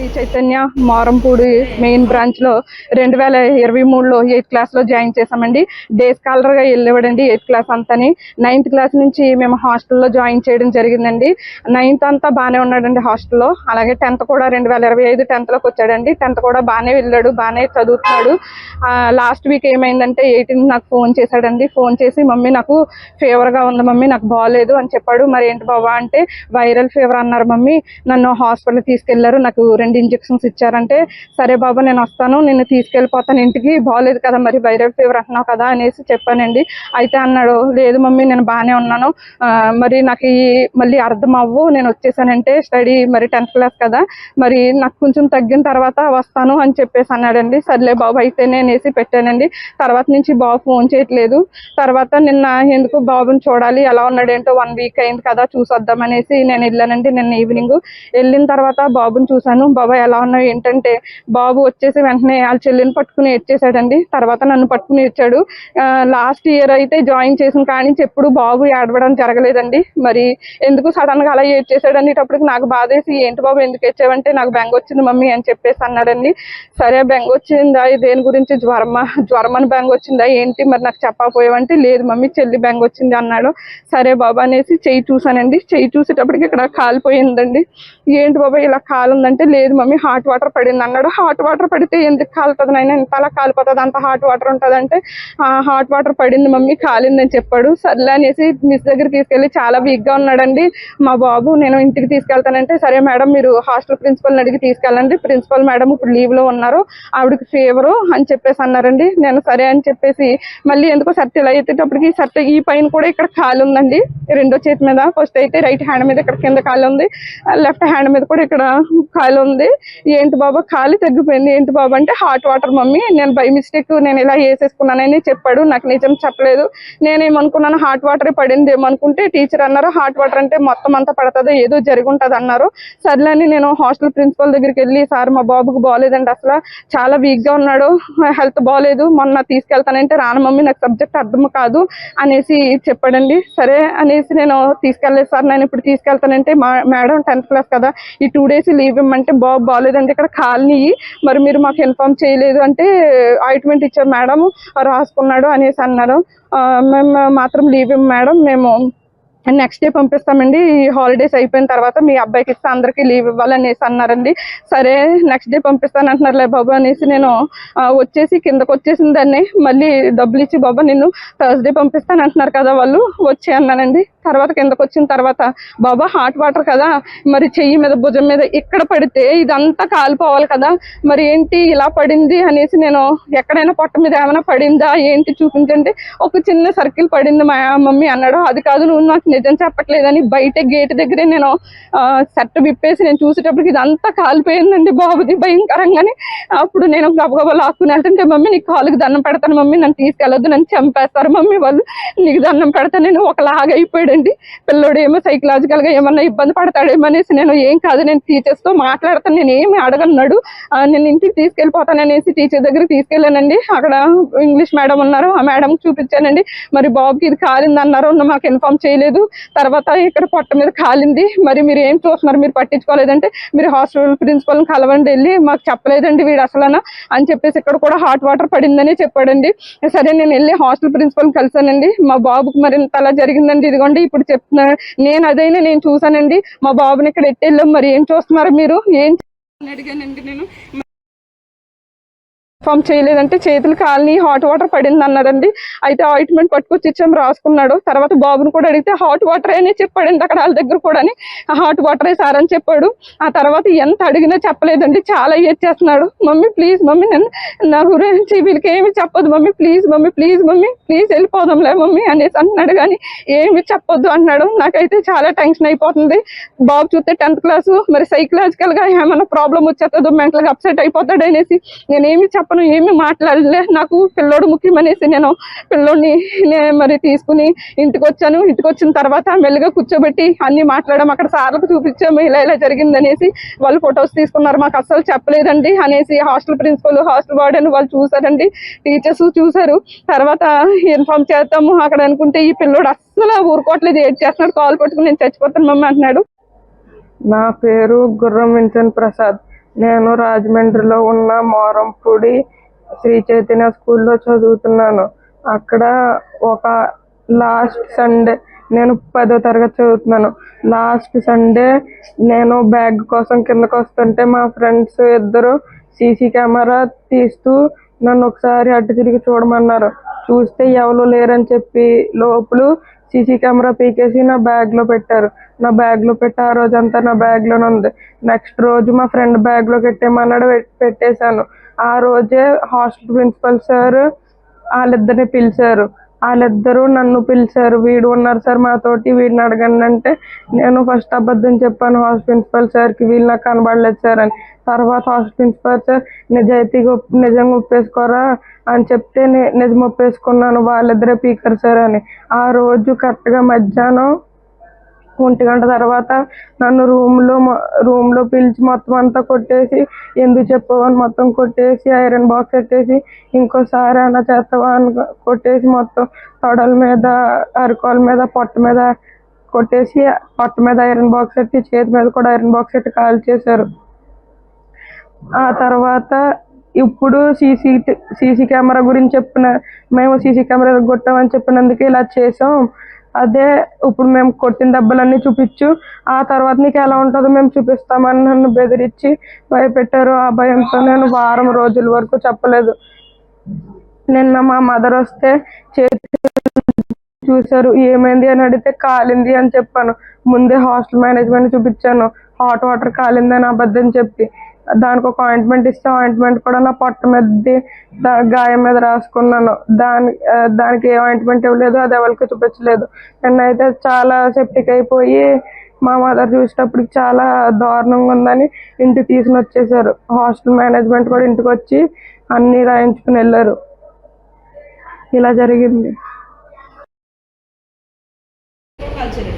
Shri Chaitanya Marampudi main బ్రాంచ్లో రెండు వేల ఇరవై మూడులో ఎయిత్ క్లాస్లో జాయిన్ చేసామండి డే స్కాలర్గా వెళ్ళేవాడండి ఎయిత్ క్లాస్ అంతని. నైన్త్ క్లాస్ నుంచి మేము హాస్టల్లో జాయిన్ చేయడం జరిగిందండి. నైన్త్ అంతా బాగానే ఉన్నాడండి హాస్టల్లో. అలాగే టెన్త్ కూడా రెండు వేల ఇరవై ఐదు టెన్త్లోకి వచ్చాడండి. టెన్త్ కూడా బాగానే వెళ్ళాడు బాగానే చదువుతున్నాడు. లాస్ట్ వీక్ ఏమైందంటే ఎయిటీన్త్ నాకు ఫోన్ చేశాడండి. ఫోన్ చేసి మమ్మీ నాకు ఫీవర్గా ఉంది మమ్మీ నాకు బాగాలేదు అని చెప్పాడు. మరి ఏంటి బాబా అంటే వైరల్ ఫీవర్ అన్నారు మమ్మీ. నన్ను హాస్పిటల్ తీసుకెళ్ళారు. నాకు రెండు ఇంజెక్షన్స్ ఇచ్చారంటే సరే బాబా నేను వస్తాను నిన్ను తీసుకెళ్ళిపోతాను ఇంటికి బాగోలేదు కదా మరి వైరల్ ఫీవర్ అంటున్నావు కదా అనేసి చెప్పానండి. అయితే అన్నాడు లేదు మమ్మీ నేను బాగానే ఉన్నాను. మరి నాకు ఈ మళ్ళీ అర్థం అవ్వు నేను వచ్చేసానంటే స్టడీ మరి టెన్త్ క్లాస్ కదా మరి నాకు కొంచెం తగ్గిన తర్వాత వస్తాను అని చెప్పేసి అన్నాడండి. సర్లే బాబు అయితేనే అనేసి పెట్టానండి. తర్వాత నుంచి బాబు ఫోన్ చేయట్లేదు. తర్వాత నిన్న ఎందుకు బాబుని చూడాలి ఎలా ఉన్నాడేంటో వన్ వీక్ అయింది కదా చూసొద్దామనేసి నేను వెళ్ళానండి. నిన్న ఈవినింగ్ వెళ్ళిన తర్వాత బాబుని చూశాను. బాబాయ్ ఎలా ఉన్నావు ఏంటంటే బాబు వచ్చేసి వెంటనే వాళ్ళ చెల్లిని పట్టుకుని ఏడ్చేశాడండి. తర్వాత నన్ను పట్టుకుని ఏడ్చాడు. లాస్ట్ ఇయర్ అయితే జాయిన్ చేసిన కానీ ఎప్పుడు బాబు ఏడవడం జరగలేదండి. మరి ఎందుకు సడన్గా అలా ఏడ్చేసాడు అనేటప్పటికి నాకు బాధేసి ఏంటి బాబు ఎందుకు ఏడ్చావంటే నాకు బెంగ వచ్చింది మమ్మీ అని చెప్పేసి అన్నాడండి. సరే బెంగ వచ్చిందా? దేని గురించి జ్వరమా? జ్వరం అని బెంగ వచ్చిందా? ఏంటి? మరి నాకు చెప్పకపోయావంటే లేదు మమ్మీ చెల్లి బెంగ వచ్చింది అన్నాడు. సరే బాబా అనేసి చెయ్యి చూసానండి చెయ్యి చూసేటప్పటికి ఇక్కడ కాలిపోయిందండి. ఏంటి బాబా ఇలా కాలుందంటే లేదు మమ్మీ హాట్ వాటర్ పడింది అన్నాడు. హాట్ వాటర్ పడితే ఎందుకు కాలుతుంది నాయన? ఇంత అలా కాలిపోతుంది అంత హాట్ వాటర్ ఉంటుందంటే హాట్ వాటర్ పడింది మమ్మీ కాలిందని చెప్పాడు. సర్లే అనేసి మిస్ దగ్గర తీసుకెళ్ళి చాలా వీక్గా ఉన్నాడండి. మా బాబు నేను ఇంటికి తీసుకెళ్తానంటే సరే మేడం మీరు హాస్టల్ ప్రిన్సిపల్ని అడిగి తీసుకెళ్ళండి. ప్రిన్సిపల్ మేడం ఇప్పుడు లీవ్లో ఉన్నారు. ఆవిడకి ఫీవరు అని చెప్పేసి అన్నారండి. నేను సరే అని చెప్పేసి మళ్ళీ ఎందుకో సర్ట్ ఇలా ఎత్తేటప్పటికి సర్ట్ ఈ పైన కూడా ఇక్కడ కాలు ఉందండి. రెండో చేతి మీద ఫస్ట్ అయితే రైట్ హ్యాండ్ మీద ఇక్కడ కింద కాలు ఉంది. లెఫ్ట్ హ్యాండ్ మీద కూడా ఇక్కడ కాలు ఉంది. ఏంటి బాబా ఖాళీ తగ్గిపోయింది. ఏంటి బాబా అంటే హాట్ వాటర్ మమ్మీ నేను బై మిస్టేక్ నేను ఇలా వేసేసుకున్నానని చెప్పాడు. నాకు నిజం చెప్పలేదు. నేనేమనుకున్నాను హాట్ వాటర్ పడింది ఏమనుకుంటే టీచర్ అన్నారు హాట్ వాటర్ అంటే మొత్తం అంతా పడుతుందో ఏదో జరిగి ఉంటుంది అన్నారు. సర్లే అని నేను హాస్టల్ ప్రిన్సిపల్ దగ్గరికి వెళ్ళి సార్ మా బాబుకి బాగాలేదండి అసలు. చాలా వీక్గా ఉన్నాడు. హెల్త్ బాగాలేదు మొన్న తీసుకెళ్తానంటే రాను మమ్మీ నాకు సబ్జెక్ట్ అర్థం కాదు అనేసి చెప్పాడండి. సరే అనేసి నేను తీసుకెళ్ళలేదు సార్. నేను ఇప్పుడు తీసుకెళ్తానంటే మా మేడం టెన్త్ క్లాస్ కదా. ఈ టూ డేస్ లీవ్ ఇవ్వమంటే బాబు బాగాలేదండి ఇక్కడ కాలనీ మరి మీరు మాకు ఇన్ఫార్మ్ చేయలేదు అంటే ఆయింట్మెంట్ ఇచ్చారు మేడం రాసుకున్నాడు అనేసి అన్నారు. మేము మాత్రం లీవ్ ఇవ్వం మేడం మేము నెక్స్ట్ డే పంపిస్తామండి. ఈ హాలిడేస్ అయిపోయిన తర్వాత మీ అబ్బాయికి ఇస్తే అందరికీ లీవ్ ఇవ్వాలనేసి అన్నారండి. సరే నెక్స్ట్ డే పంపిస్తాను అంటున్నారులే బాబు అనేసి నేను వచ్చేసి కిందకు వచ్చేసిన దాన్ని మళ్ళీ డబ్బులు ఇచ్చి బాబా నిన్ను థర్స్డే పంపిస్తాను అంటున్నారు కదా వాళ్ళు వచ్చి అన్నానండి. తర్వాత కిందకు వచ్చిన తర్వాత బాబా హాట్ వాటర్ కదా మరి చెయ్యి మీద భుజం మీద ఇక్కడ పడితే ఇదంతా కాలిపోవాలి కదా మరి ఏంటి ఇలా పడింది? అనేసి నేను ఎక్కడైనా పొట్ట మీద ఏమైనా పడిందా? ఏంటి చూపించండి. ఒక చిన్న సర్కిల్ పడింది మా మమ్మీ అన్నాడు. అది కాదు నువ్వు నాకు నిజం చెప్పట్లేదని బయట గేట్ దగ్గరే నేను సెట్ విప్పేసి నేను చూసేటప్పటికి ఇదంతా కాలిపోయిందండి బాబుది భయంకరంగానే. అప్పుడు నేను గబగబా లాక్కుని వెళ్తుంటే మమ్మీ నీకు కాలుకి దండం పెడతాను మమ్మీ నన్ను తీసుకెళ్ళొద్దు నన్ను చంపేస్తారు మమ్మీ వాళ్ళు నీకు దండం పెడతాను నేను ఒకలాగా చూడండి. పిల్లోడు ఏమో సైకలాజికల్గా ఏమన్నా ఇబ్బంది పడతాడేమో అనేసి నేను ఏం కాదు నేను టీచర్స్తో మాట్లాడతాను నేను ఏమి అడగన్నాడు ఆ, నేను ఇంటికి తీసుకెళ్ళిపోతాననేసి టీచర్ దగ్గరికి తీసుకెళ్ళానండి. అక్కడ ఇంగ్లీష్ మేడం ఉన్నారు ఆ మేడం చూపించానండి. మరి బాబుకి ఇది కాలింది అన్నారు మాకు ఇన్ఫార్మ్ చేయలేదు. తర్వాత ఇక్కడ పొట్ట మీద కాలింది. మరి మీరు ఏం చూస్తున్నారు? మీరు పట్టించుకోలేదంటే మీరు హాస్టల్ ప్రిన్సిపల్ని కలవండి వెళ్ళి మాకు చెప్పలేదండి వీడు అసలనా అని చెప్పేసి ఇక్కడ కూడా హాట్ వాటర్ పడిందని చెప్పాడండి. సరే నేను వెళ్ళి హాస్టల్ ప్రిన్సిపల్ కలిసానండి మా బాబుకి మరి ఇంత అలా జరిగిందండి ఇదిగోండి. ఇప్పుడు చెప్తున్నా. నేను అదైనా నేను చూసానండి మా బాబుని ఇక్కడ ఎట్టెళ్ళాం మరి ఏం చూస్తున్నారు మీరు? ఏం అడిగానండి నేను. ఫామ్ చేయలేదంటే చేతులు కాలని హాట్ వాటర్ పడింది అన్నారండి అయితే ఆయింట్మెంట్ పట్టుకొచ్చి ఇచ్చాం రాసుకున్నాడు. తర్వాత బాబుని కూడా అడిగితే హాట్ వాటర్ అనే చెప్పాడండి అక్కడ వాళ్ళ దగ్గర కూడా హాట్ వాటరే సార్ అని చెప్పాడు. ఆ తర్వాత ఎంత అడిగినా చెప్పలేదండి. చాలా చేస్తున్నాడు మమ్మీ ప్లీజ్ మమ్మీ నన్ను నా గురించి వీళ్ళకి ఏమి చెప్పొద్దు. Mummy please mummy please mummy please వెళ్ళిపోదాంలే mummy అనేసి అంటున్నాడు కానీ ఏమి చెప్పొద్దు అన్నాడు. నాకైతే చాలా టెన్షన్ అయిపోతుంది. బాబు చూస్తే టెన్త్ క్లాస్ మరి సైకలాజికల్గా ఏమైనా ప్రాబ్లం వచ్చేస్తుందో మెంటల్గా అప్సెట్ అయిపోతాడు అనేసి నేనేమి చెప్పను. ఏమి మాట్లాడలే నాకు పిల్లోడు ముఖ్యం అనేసి నేను పిల్లోడిని నేను మరి తీసుకుని ఇంటికి వచ్చాను ఇంటికి వచ్చిన తర్వాత మెల్లిగా కూర్చోబెట్టి అన్ని మాట్లాడడం అక్కడ సార్లకు చూపించాము ఇలా ఇలా జరిగిందనేసి వాళ్ళు ఫొటోస్ తీసుకున్నారు. మాకు అస్సలు చెప్పలేదండి అనేసి హాస్టల్ ప్రిన్సిపల్ హాస్టల్ వార్డెన్ వాళ్ళు చూసారండి టీచర్స్ చూసారు తర్వాత ఇన్ఫార్మ్ చేస్తాము అక్కడ అనుకుంటే ఈ పిల్లోడు అస్సలు ఊరుకోవట్లేదు. ఏడ్ చేస్తున్నాడు? కాల్ పట్టుకుని నేను చచ్చిపోతాను మమ్మీ అంటున్నాడు. నా పేరు గుర్రం వించన్ ప్రసాద్ నేను రాజమండ్రిలో ఉన్న మోరంపూడి శ్రీ చైతన్య స్కూల్లో చదువుతున్నాను. అక్కడ ఒక లాస్ట్ సండే నేను పదో తరగతి చదువుతున్నాను. లాస్ట్ సండే నేను బ్యాగ్ కోసం కిందకు వస్తుంటే మా ఫ్రెండ్స్ ఇద్దరు సీసీ కెమెరా తీస్తూ నన్ను ఒకసారి అటు తిరిగి చూడమన్నారు. చూస్తే ఎవరు లేరని చెప్పి లోపల సీసీ కెమెరా పీకేసి నా బ్యాగ్లో పెట్టారు. నా బ్యాగ్లో పెట్టి ఆ రోజంతా నా బ్యాగ్లోనే ఉంది. నెక్స్ట్ రోజు మా ఫ్రెండ్ బ్యాగ్లో పెట్టేమన్నాడు పెట్టేశాను. ఆ రోజే హాస్టల్ ప్రిన్సిపల్ సార్ వాళ్ళిద్దరిని పిలిచారు. వాళ్ళిద్దరూ నన్ను పిలిచారు. వీడు ఉన్నారు సార్ మాతోటి వీడిని అడగండి అంటే నేను ఫస్ట్ అబద్ధం చెప్పాను హాస్ ప్రిన్సిపల్ సార్కి వీళ్ళు నాకు కనబడలేదు సార్ అని. తర్వాత హాస్ ప్రిన్సిపల్ సార్ నిజాయితీగా నిజం ఒప్పేసుకోరా? అని చెప్తే నిజం ఒప్పేసుకున్నాను. వాళ్ళిద్దరే పీకర్ సార్ అని. ఆ రోజు కరెక్ట్గా మధ్యాహ్నం ఒంటి గంట తర్వాత నన్ను రూమ్లో రూమ్లో పిలిచి మొత్తం అంతా కొట్టేసి ఎందుకు చెప్పావు? అని మొత్తం కొట్టేసి ఐరన్ బాక్స్ పెట్టేసి ఇంకోసారి అన్న చేస్తావా? అని కొట్టేసి మొత్తం తొడల మీద అరకాల మీద పొట్ట మీద కొట్టేసి పొట్ట మీద ఐరన్ బాక్స్ పెట్టి చేతి మీద కూడా ఐరన్ బాక్స్ పెట్టి కాల్ చేశారు. ఆ తర్వాత ఇప్పుడు సీసీ సీసీ కెమెరా గురించి చెప్పిన మేము సీసీ కెమెరా కొట్టామని చెప్పినందుకు ఇలా చేసాం అదే ఇప్పుడు మేము కొట్టిన దెబ్బలన్నీ చూపించు. ఆ తర్వాత నీకు ఎలా ఉంటుందో మేము చూపిస్తామని నన్ను బెదిరించి భయపెట్టారు. ఆ భయంతో నేను వారం రోజుల వరకు చెప్పలేదు. నిన్న మా మదర్ వస్తే చేతి చూశారు. ఏమైంది అని అడిగితే కాలింది అని చెప్పాను. ముందే హాస్టల్ మేనేజ్మెంట్ చూపించాను. హాట్ వాటర్ కాలిందని అబద్ధం చెప్పి. దానికి ఒక ఆయింట్మెంట్ ఇస్తే. ఆయింట్మెంట్ కూడా నా పొట్ట మీద గాయం మీద రాసుకున్నాను. దాని దానికి ఏ ఆయింట్మెంట్ ఇవ్వలేదు అది ఎవరికి చూపించలేదు. నిన్నైతే చాలా సెప్టిక్ అయిపోయి మా మదర్ చూసేటప్పటికి చాలా దారుణంగా ఉందని ఇంటికి తీసుకుని వచ్చేసారు. హాస్టల్ మేనేజ్మెంట్ కూడా ఇంటికి వచ్చి అన్నీ రాయించుకుని వెళ్ళారు. ఇలా జరిగింది. కల్చర్